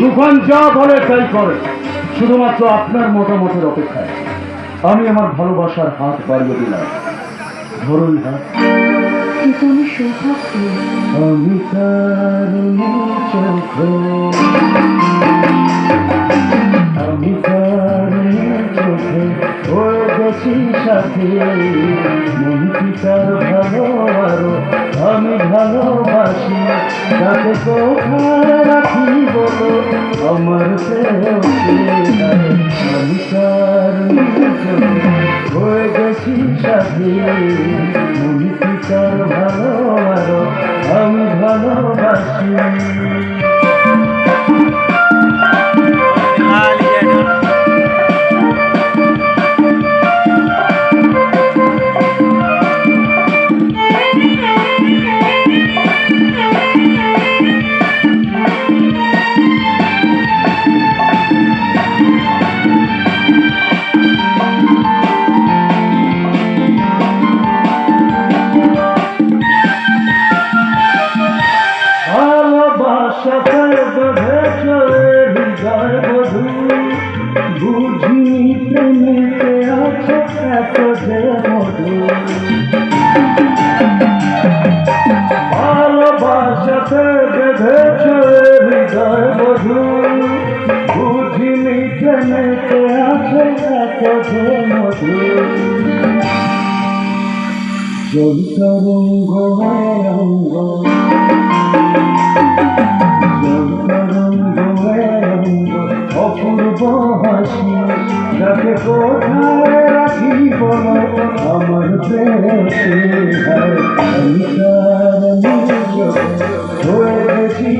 তুফান যা বলে তাই করে। শুধুমাত্র আপনার মতামতের অপেক্ষায়। আমি আমার ভালোবাসার হাত বাড়িয়ে দিলাম। ধরুন হাত কিন্তু আমি তার চোখে আমি তার চোখে হয়ে গেছি সাথে। মন কি তার ভালো আরও আমি ভালোবাসি। তাকে কোথায় আমার আমি তার হয়ে গেছি কি তার আমি ভালোবাসি। ভালোবাসা বেঁধেছ হৃদয় বধু বুঝিনি প্রেমেতে আছে এত যে মধু। ভালোবাসাতে বেঁধেছ হৃদয় বধু বুঝিনি প্রেমেতে আছে এত যে মধু। জন্তরঙ্গ অঙ্গ অপূর্ব হাসি তাকে কোথায় রাখি বল আমার দেশে আমি হয়ে গেছি